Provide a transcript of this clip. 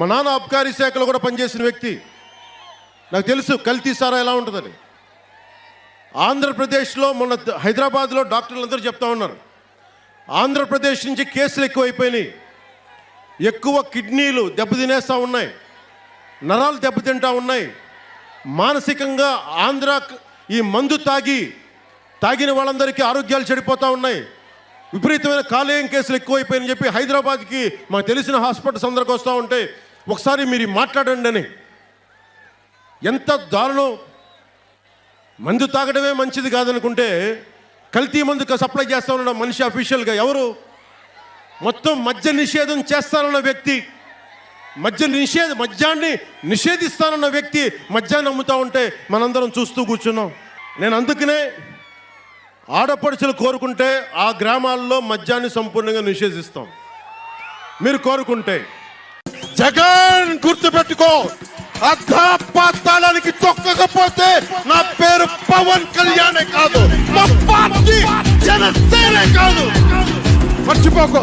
మా నాన్న అబ్కారీ శాఖలో కూడా పనిచేసిన వ్యక్తి. నాకు తెలుసు కల్తీ సారా ఎలా ఉంటుందని. ఆంధ్రప్రదేశ్లో మొన్న హైదరాబాద్లో డాక్టర్లు అందరూ చెప్తా ఉన్నారు. ఆంధ్రప్రదేశ్ నుంచి కేసులు ఎక్కువైపోయినాయి. ఎక్కువ కిడ్నీలు దెబ్బతినేస్తూ ఉన్నాయి. నరాలు దెబ్బతింటా ఉన్నాయి. మానసికంగా ఆంధ్ర ఈ మందు తాగి తాగిన వాళ్ళందరికీ ఆరోగ్యాలు చెడిపోతూ ఉన్నాయి. విపరీతమైన కాలేయం కేసులు ఎక్కువైపోయాయని చెప్పి హైదరాబాద్కి మాకు తెలిసిన హాస్పిటల్స్ అందరికి వస్తూ ఉంటే ఒకసారి మీరు మాట్లాడండి అని. ఎంత దారుణం. మందు తాగడమే మంచిది కాదనుకుంటే కల్తీ మందుకు సప్లై చేస్తా ఉన్న మనిషి అఫీషియల్గా ఎవరు? మొత్తం మద్య నిషేధం చేస్తానన్న వ్యక్తి. మద్య నిషేధ మద్యాన్ని నిషేధిస్తానన్న వ్యక్తి మద్యాన్ని అమ్ముతా ఉంటే మనందరం చూస్తూ కూర్చున్నాం. నేను అందుకనే ఆడపడుచులు కోరుకుంటే ఆ గ్రామాల్లో మద్యాన్ని సంపూర్ణంగా నిషేధిస్తాం. మీరు కోరుకుంటే జగన్ గుర్తుపెట్టుకో అధాపాతాళానికి తొక్కకపోతే నా పేరు పవన్ కళ్యాణే కాదు మా పార్టీ జనసేనే కాదు. మర్చిపోకో.